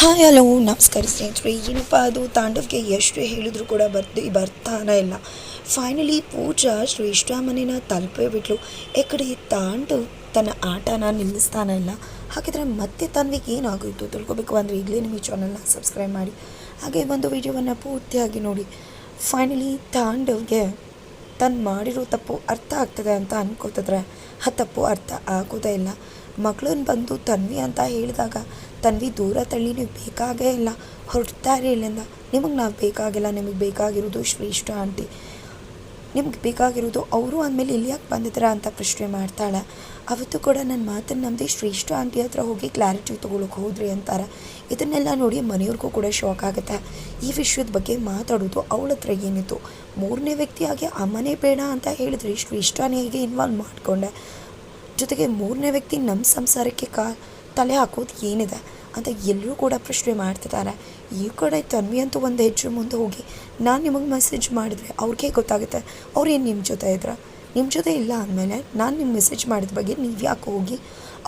Hi hello ನಮಸ್ಕಾರ ಸ್ನೇಹಿತರೆ, ಏನಪ್ಪ ಅದು? ತಾಂಡವ್ಗೆ ಎಷ್ಟು ಹೇಳಿದ್ರು ಕೂಡ ಬರ್ದು ಬರ್ತಾನ ಇಲ್ಲ. ಫೈನಲಿ ಪೂಜಾ ಶ್ರೇಷ್ಠ ಮನೇನ ತಲುಪೇ ಬಿಟ್ಲು. ಈ ಕಡೆ ತಾಂಡವ್ ತನ್ನ ಆಟನ ನಿಲ್ಲಿಸ್ತಾನ ಇಲ್ಲ. ಹಾಗಿದ್ರೆ ಮತ್ತೆ ತನ್ವಿಗೆ ಏನಾಗೋಯ್ತು ತಿಳ್ಕೊಬೇಕು ಅಂದರೆ ಈಗಲೇ ನಿಮ್ಮ ಚಾನಲ್ನ ಸಬ್ಸ್ಕ್ರೈಬ್ ಮಾಡಿ. ಹಾಗೆ ಒಂದು ವಿಡಿಯೋವನ್ನು ಪೂರ್ತಿಯಾಗಿ ನೋಡಿ. ಫೈನಲಿ ತಾಂಡವ್ಗೆ ತಾನು ಮಾಡಿರೋ ತಪ್ಪು ಅರ್ಥ ಆಗ್ತದೆ ಅಂತ ಅನ್ಕೋತಿದ್ರೆ, ಆ ತಪ್ಪು ಅರ್ಥ ಆಗೋದೇ ಇಲ್ಲ. ಮಗಳನ್ನ ಬಂದು ತನ್ವಿ ಅಂತ ಹೇಳಿದಾಗ ತನ್ವಿ ದೂರ ತಳ್ಳಿ, ನೀವು ಬೇಕಾಗೇ ಇಲ್ಲ. ಹೊರಡ್ತಾರೆ ಇಲ್ಲಿಂದ. ನಿಮಗೆ ನಾವು ಬೇಕಾಗಿಲ್ಲ, ನಿಮಗೆ ಬೇಕಾಗಿರೋದು ಶ್ರೇಷ್ಠ ಆಂಟಿ. ನಿಮ್ಗೆ ಬೇಕಾಗಿರೋದು ಅವರು ಅಂದಮೇಲೆ ಇಲ್ಲಿ ಯಾಕೆ ಬಂದಿದ್ದೀರ ಅಂತ ಪ್ರಶ್ನೆ ಮಾಡ್ತಾಳೆ. ಅವತ್ತು ಕೂಡ ನನ್ನ ಮಾತನ್ನು ನಂಬಿ ಶ್ರೇಷ್ಠ ಆಂಟಿ ಹತ್ರ ಹೋಗಿ ಕ್ಲಾರಿಟಿ ತೊಗೊಳಕ್ಕೆ ಹೋದ್ರಿ ಅಂತಾರೆ. ಇದನ್ನೆಲ್ಲ ನೋಡಿ ಮನೆಯವ್ರಿಗೂ ಕೂಡ ಶಾಕ್ ಆಗುತ್ತೆ. ಈ ವಿಷಯದ ಬಗ್ಗೆ ಮಾತಾಡೋದು ಅವಳ ಹತ್ರ ಏನಿತ್ತು? ಮೂರನೇ ವ್ಯಕ್ತಿಯಾಗಿ ಅಮ್ಮನೇ ಬೇಡ ಅಂತ ಹೇಳಿದ್ರಿ ಶ್ರೇಷ್ಠನೇ ಹೇಗೆ ಇನ್ವಾಲ್ವ್ ಮಾಡಿಕೊಂಡೆ. ಜೊತೆಗೆ ಮೂರನೇ ವ್ಯಕ್ತಿ ನಮ್ಮ ಸಂಸಾರಕ್ಕೆ ಕಾ, ತಲೆ ಹಾಕೋದು ಏನಿದೆ? ಅಂತ ಎಲ್ಲರೂ ಕೂಡ ಪ್ರಶ್ನೆ ಮಾಡ್ತಿದ್ದಾರೆ. ಈ ಕಡೆ ತನ್ವಿ ಅಂತೂ ಒಂದು ಹೆಜ್ಜೆ ಮುಂದೆ ಹೋಗಿ, ನಾನು ನಿಮಗೆ ಮೆಸೇಜ್ ಮಾಡಿದ್ವಿ, ಅವ್ರಿಗೆ ಗೊತ್ತಾಗುತ್ತೆ? ಅವ್ರು ನಿಮ್ಮ ಜೊತೆ ಇದ್ರ? ನಿಮ್ಮ ಜೊತೆ ಇಲ್ಲ ಅಂದಮೇಲೆ ನಾನು ನಿಮ್ಮ ಮೆಸೇಜ್ ಮಾಡಿದ ಬಗ್ಗೆ ನೀವು ಯಾಕೆ ಹೋಗಿ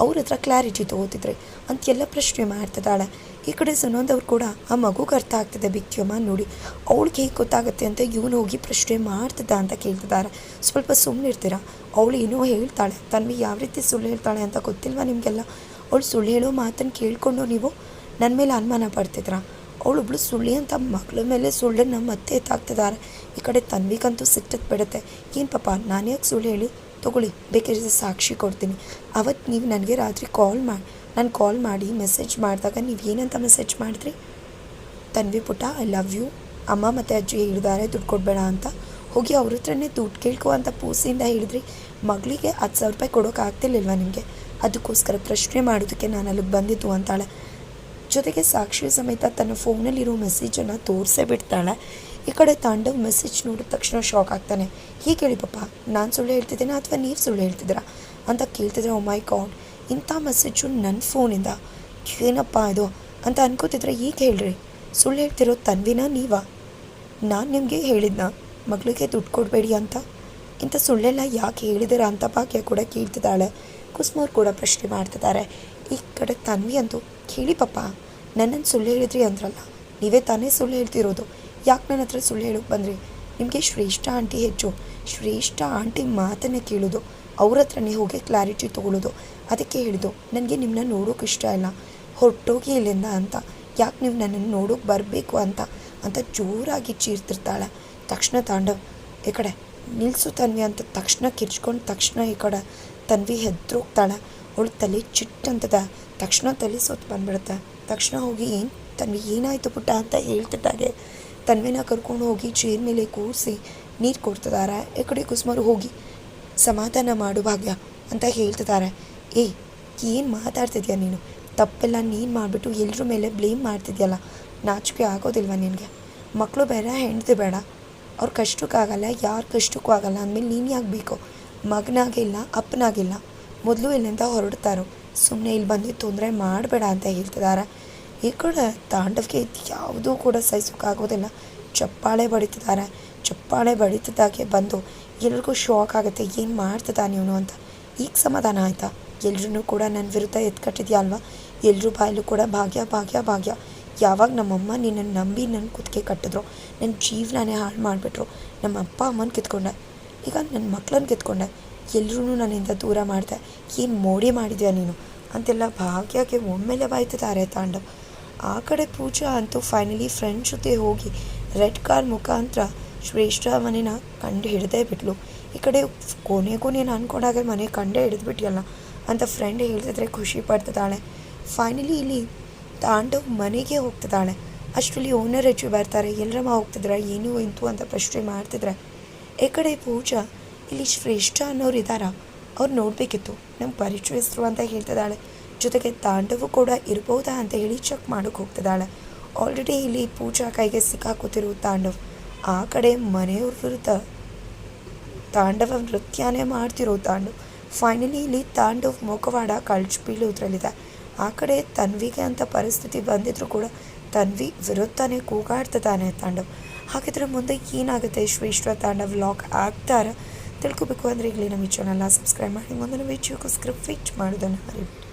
ಅವ್ರ ಹತ್ರ ಕ್ಲಾರಿಟಿ ತೊಗೋತಿದ್ರಿ ಅಂತೆಲ್ಲ ಪ್ರಶ್ನೆ ಮಾಡ್ತಿದ್ದಾಳೆ. ಈ ಕಡೆ ಸುನಂದವ್ರು ಕೂಡ, ಆ ಮಗುಗೆ ಅರ್ಥ ಆಗ್ತದೆ ಬಿಕ್ಕಿಯಮ್ಮ ನೋಡಿ. ಅವಳಿಗೆ ಹೇಗೆ ಗೊತ್ತಾಗುತ್ತೆ ಅಂತ ಇವನು ಹೋಗಿ ಪ್ರಶ್ನೆ ಮಾಡ್ತಿದ್ದ ಅಂತ ಕೇಳ್ತಿದ್ದಾರೆ. ಸ್ವಲ್ಪ ಸುಮ್ಮನಿರ್ತೀರಾ ಅವಳು ಏನೋ ಹೇಳ್ತಾಳೆ. ತನ್ವಿ ಯಾವ ರೀತಿ ಸುಳ್ಳು ಹೇಳ್ತಾಳೆ ಅಂತ ಗೊತ್ತಿಲ್ವಾ ನಿಮಗೆಲ್ಲ? ಅವಳು ಸುಳ್ಳು ಹೇಳೋ ಮಾತನ್ನು ಕೇಳಿಕೊಂಡು ನೀವು ನನ್ನ ಮೇಲೆ ಅನುಮಾನ ಪಡ್ತಿದ್ರಾ ಅವಳೊಬ್ಳು ಸುಳ್ಳಿ ಅಂತ ಮಗಳ ಮೇಲೆ ಸುಳ್ಳನ್ನು ಮತ್ತೆ ಎತ್ತಾಗ್ತಿದ್ದಾರೆ ಈ ಕಡೆ ತನ್ವಿಗಂತೂ ಸಿಟ್ಟದ್ ಬಿಡುತ್ತೆ. ಏನು ಪಾಪ, ನಾನು ಯಾಕೆ ಸುಳ್ಳು ಹೇಳಿ? ತೊಗೊಳ್ಳಿ, ಬೇಕಾದ್ರೆ ಸಾಕ್ಷಿ ಕೊಡ್ತೀನಿ. ಅವತ್ತು ನೀವು ನನಗೆ ರಾತ್ರಿ ಕಾಲ್ ಮಾಡಿ ನಾನು ಕಾಲ್ ಮಾಡಿ ಮೆಸೇಜ್ ಮಾಡಿದಾಗ ನೀವು ಏನಂತ ಮೆಸೇಜ್ ಮಾಡಿದ್ರಿ? ತನ್ವಿ ಪುಟ್ಟ ಐ ಲವ್ ಯು ಅಮ್ಮ ಮತ್ತು ಅಜ್ಜಿ ಹೇಳಿದ್ದಾರೆ, ದುಡ್ಡು ಕೊಡಬೇಡ ಅಂತ. ಹೋಗಿ ಅವ್ರ ಹತ್ರನೇ ದುಡ್ಡು ಕೇಳ್ಕೊ ಅಂತ ಪೂಸಿಂದ ಹೇಳಿದ್ರಿ. ಮಗಳಿಗೆ ಹತ್ತು ಸಾವಿರ ರೂಪಾಯಿ ಕೊಡೋಕ್ಕಾಗ್ತಿರ್ಲಿಲ್ವ ನಿಮಗೆ? ಅದಕ್ಕೋಸ್ಕರ ಪ್ರಶ್ನೆ ಮಾಡೋದಕ್ಕೆ ನಾನು ಅಲ್ಲಿಗೆ ಬಂದಿದ್ದು ಅಂತಾಳೆ. ಜೊತೆಗೆ ಸಾಕ್ಷಿ ಸಮೇತ ತನ್ನ ಫೋನಲ್ಲಿರೋ ಮೆಸೇಜನ್ನು ತೋರಿಸೇ ಬಿಡ್ತಾಳೆ. ಈ ಕಡೆ ತಾಂಡವ್ ಮೆಸೇಜ್ ನೋಡಿದ ತಕ್ಷಣ ಶಾಕ್ ಆಗ್ತಾನೆ. ಹೀಗೆ ಕೇಳಿ ಪಾಪ ನಾನು ಸುಳ್ಳು ಹೇಳ್ತಿದ್ದೇನೆ ಅಥವಾ ನೀವು ಸುಳ್ಳು ಹೇಳ್ತಿದ್ದೀರಾ? ಅಂತ ಕೇಳ್ತಿದ್ರೆ ಮೈ ಗಾಡ್, ಇಂಥ ಮೆಸೇಜು ನನ್ನ ಫೋನಿಂದ. ಏನಪ್ಪ ಇದು? ಅಂತ ಅನ್ಕೋತಿದ್ರೆ ಈಗ ಹೇಳ್ರಿ. ಸುಳ್ಳು ಹೇಳ್ತಿರೋ ತನ್ವಿನ ನೀವಾ? ನಾನು ನಿಮಗೆ ಹೇಳಿದ್ನ? ಮಗಳಿಗೆ ದುಡ್ಡು ಕೊಡಬೇಡಿ ಅಂತ? ಇಂಥ ಸುಳ್ಳೆಲ್ಲ ಯಾಕೆ ಹೇಳಿದಿರ ಅಂತ ಭಾಗ್ಯ ಕೂಡ ಕೇಳ್ತಿದ್ದಾಳೆ. ಕುಸುಮವ್ರು ಕೂಡ ಪ್ರಶ್ನೆ ಮಾಡ್ತಿದ್ದಾರೆ. ಈ ಕಡೆ ತನ್ವಿ ಅಂತೂ, ಕೇಳಿ ಪಾಪ ನನ್ನನ್ನು ಸುಳ್ಳು ಹೇಳಿದ್ರಿ ಅಂದ್ರಲ್ಲ, ನೀವೇ ತಾನೇ ಸುಳ್ಳು ಹೇಳ್ತಿರೋದು. ಯಾಕೆ ನನ್ನ ಹತ್ರ ಸುಳ್ಳು ಹೇಳೋಕೆ ಬಂದ್ರಿ? ನಿಮಗೆ ಶ್ರೇಷ್ಠ ಆಂಟಿ ಹೆಚ್ಚು. ಶ್ರೇಷ್ಠ ಆಂಟಿ ಮಾತನ್ನೇ ಕೇಳೋದು, ಅವ್ರ ಹತ್ರನೇ ಹೋಗಿ ಕ್ಲಾರಿಟಿ ತೊಗೊಳ್ಳೋದು ಅದಕ್ಕೆ ಹೇಳಿದ್ದು, ನನಗೆ ನಿಮ್ಮನ್ನ ನೋಡೋಕೆ ಇಷ್ಟ ಇಲ್ಲ. ಹೊರಟೋಗಿ ಇಲ್ಲಿಂದ ಅಂತ. ಯಾಕೆ ನೀವು ನನ್ನನ್ನು ನೋಡೋಕೆ ಬರಬೇಕು ಅಂತ? ಅಂತ ಜೋರಾಗಿ ಚೀರ್ತಿರ್ತಾಳೆ. ತಕ್ಷಣ ತಾಂಡವ್ ಈ ಕಡೆ ನಿಲ್ಲಿಸು ತನ್ವಿ ಅಂತ ತಕ್ಷಣ ಕಿರ್ಚ್ಕೊಂಡು ತಕ್ಷಣ ಈ ಕಡೆ. ತನ್ವಿ ಹೆದ್ರೋಗ್ತಾಳೆ ಅವಳು ತಲೆ ಚಿಟ್ಟಂತದ. ತಕ್ಷಣ ತಲೆ ಸೊತ್ತು ಬಂದ್ಬಿಡುತ್ತೆ. ತಕ್ಷಣ ಹೋಗಿ, ಏನು? ತನ್ವಿ ಏನಾಯಿತು ಪುಟ್ಟ? ಅಂತ ಹೇಳ್ತಿದ್ದಾಗೆ ತನ್ವಿನ ಕರ್ಕೊಂಡು ಹೋಗಿ ಚೇರ್ ಮೇಲೆ ಕೂರಿಸಿ ನೀರು ಕೊಡ್ತಿದ್ದಾರೆ ಈ ಕಡೆ ಕುಸುಮರು, ಹೋಗಿ. ಸಮಾಧಾನ ಮಾಡು ಭಾಗ್ಯ, ಅಂತ ಹೇಳ್ತಿದ್ದಾರೆ ಏ, ಏನು ಮಾತಾಡ್ತಿದ್ಯಾ ನೀನು? ತಪ್ಪೆಲ್ಲ ನೀನು ಮಾಡಿಬಿಟ್ಟು ಎಲ್ಲರ ಮೇಲೆ ಬ್ಲೇಮ್ ಮಾಡ್ತಿದ್ಯಲ್ಲ? ನಾಚಿಕೆ ಆಗೋದಿಲ್ವ ನಿನಗೆ? ಮಕ್ಕಳು ಬೇಡ, ಹೆಂಡತಿ ಬೇಡ. ಅವ್ರ ಕಷ್ಟಕ್ಕಾಗಲ್ಲ ಯಾರ ಕಷ್ಟಕ್ಕೂ ಆಗಲ್ಲ. ಅಂದಮೇಲೆ ನೀನು ಯಾಕೆ ಬೇಕು? ಮಗನಾಗಿಲ್ಲ, ಅಪ್ಪನಾಗಿಲ್ಲ. ಮೊದಲು ಇಲ್ಲಿಂದ ಹೊರಡ್ತಾರೋ. ಸುಮ್ಮನೆ ಇಲ್ಲಿ ಬಂದು ತೊಂದರೆ ಮಾಡಬೇಡ ಅಂತ ಹೇಳ್ತಿದ್ದಾರೆ ಈ ಕಡೆ ತಾಂಡವಕ್ಕೆ ಯಾವುದೂ ಕೂಡ ಸಹಿಸೋಕ್ಕಾಗೋದಿಲ್ಲ ಚಪ್ಪಾಳೆ ಬಡಿತಿದ್ದಾರೆ ಚಪ್ಪಾಳೆ ಬಡಿತಿದ್ದಾಗೆ ಬಂದು ಎಲ್ರಿಗೂ ಶಾಕ್ ಆಗುತ್ತೆ. ಏನು ಮಾಡ್ತಿದ್ದಾನೆ ಇವನು ಅಂತ. ಈಗ ಸಮಾಧಾನ ಆಯಿತಾ? ಎಲ್ರೂ ಕೂಡ ನನ್ನ ವಿರುದ್ಧ ಎತ್ಕಟ್ಟಿದ್ಯಾ ಅಲ್ವಾ? ಎಲ್ಲರೂ ಬಾಯಲ್ಲೂ ಕೂಡ ಭಾಗ್ಯ ಭಾಗ್ಯ ಭಾಗ್ಯ. ಯಾವಾಗ ನಮ್ಮಮ್ಮ ನಿನ್ನನ್ನು ನಂಬಿ ನನ್ನ ಕುತ್ತಿಗೆ ಕಟ್ಟಿದ್ರು ನನ್ನ ಜೀವನನೇ ಹಾಳು ಮಾಡಿಬಿಟ್ರು. ನಮ್ಮ ಅಪ್ಪ ಅಮ್ಮನ ಕಿತ್ಕೊಂಡೆ. ಈಗ ನನ್ನ ಮಕ್ಕಳನ್ನು ಗೆದ್ಕೊಂಡೆ. ಎಲ್ಲರೂ ನನ್ನಿಂದ ದೂರ ಮಾಡಿದೆ. ಏನು ಮೋಡಿ ಮಾಡಿದ್ಯಾ ನೀನು? ಅಂತೆಲ್ಲ ಭಾಗ್ಯಕ್ಕೆ ಒಮ್ಮೆಲೆ ಬಾಯ್ತಿದ್ದಾರೆ ತಾಂಡ. ಆ ಕಡೆ ಪೂಜಾ ಅಂತೂ ಫೈನಲಿ ಫ್ರೆಂಡ್ ಜೊತೆ ಹೋಗಿ ರೆಡ್ ಕಾರ್ ಮುಖಾಂತರ ಶ್ರೇಷ್ಠ ಮನೆನ ಕಂಡು ಹಿಡ್ದೇ ಬಿಟ್ಲು. ಈ ಕಡೆ ಕೊನೆ ನೀನು ಅಂದ್ಕೊಂಡಾಗ ಮನೆ ಕಂಡೇ ಹಿಡಿದ್ಬಿಟ್ಟಿಯಲ್ಲ ಅಂತ ಫ್ರೆಂಡ್ ಹೇಳ್ತಿದ್ರೆ ಖುಷಿ ಪಡ್ತಿದ್ದಾಳೆ. ಫೈನಲಿ ಇಲ್ಲಿ ತಾಂಡವ್ ಮನೆಗೆ ಹೋಗ್ತಿದ್ದಾಳೆ. ಅಷ್ಟರಲ್ಲಿ ಓನರ್ ಹೆಚ್ಚು ಬರ್ತಾರೆ. ಎಲ್ಲರಮ್ಮ ಹೋಗ್ತಿದ್ರೆ? ಏನು ಇಂತು ಅಂತ ಪ್ರಶ್ನೆ ಮಾಡ್ತಿದ್ರೆ. ಈ ಕಡೆ ಪೂಜಾ, ಇಲ್ಲಿ ಶ್ರೇಷ್ಠ ಅನ್ನೋರು ಇದ್ದಾರ? ಅವ್ರು ನೋಡಬೇಕಿತ್ತು. ನಮ್ಮ ಪರಿಚಯಸ್ಥರು ಅಂತ ಹೇಳ್ತಿದ್ದಾಳೆ. ಜೊತೆಗೆ ತಾಂಡವು ಕೂಡ ಇರ್ಬೋದಾ ಅಂತ ಹೇಳಿ ಚೆಕ್ ಮಾಡೋಕೆ ಹೋಗ್ತಿದ್ದಾಳೆ. ಆಲ್ರೆಡಿ ಇಲ್ಲಿ ಪೂಜಾ ಕೈಗೆ ಸಿಕ್ಕಾಕೋತಿರೋ ತಾಂಡವ್. ಆ ಕಡೆ ಮನೆಯವ್ರ ವಿರುದ್ಧ ತಾಂಡವ ನೃತ್ಯನೇ ಮಾಡ್ತಿರೋ ತಾಂಡವ್. ಫೈನಲಿ ಇಲ್ಲಿ ತಾಂಡವ್ ಮುಖವಾಡ ಕಳ್ಚು ಬೀಳೋದ್ರಲ್ಲಿದೆ. ಆ ಕಡೆ ತನ್ವಿಗೆ ಅಂತ ಪರಿಸ್ಥಿತಿ ಬಂದಿದ್ರು ಕೂಡ ತನ್ವಿ ವಿರುದ್ಧನೇ ಕೂಗಾಡ್ತಿದ್ದಾನೆ ತಾಂಡವ್. ಹಾಗಿದ್ರೆ ಮುಂದೆ ಏನಾಗುತ್ತೆ? ಶ್ರೇಷ್ಠ ತಾಂಡ ವ್ಲಾಗ್ ಆಗ್ತಾರ. ತಿಳ್ಕೊಬೇಕು ಅಂದರೆ ಈಗಲೇ ನಮ್ಮ ಈ ಚಾನಲ್ನ ಸಬ್ಸ್ಕ್ರೈಬ್ ಮಾಡಿ. ಮುಂದಿನ ವಿಡಿಯೋಗೋಸ್ಕರ ಫಿಚ್ ಮಾಡೋದನ್ನು ಮರಿಬೇಡಿ.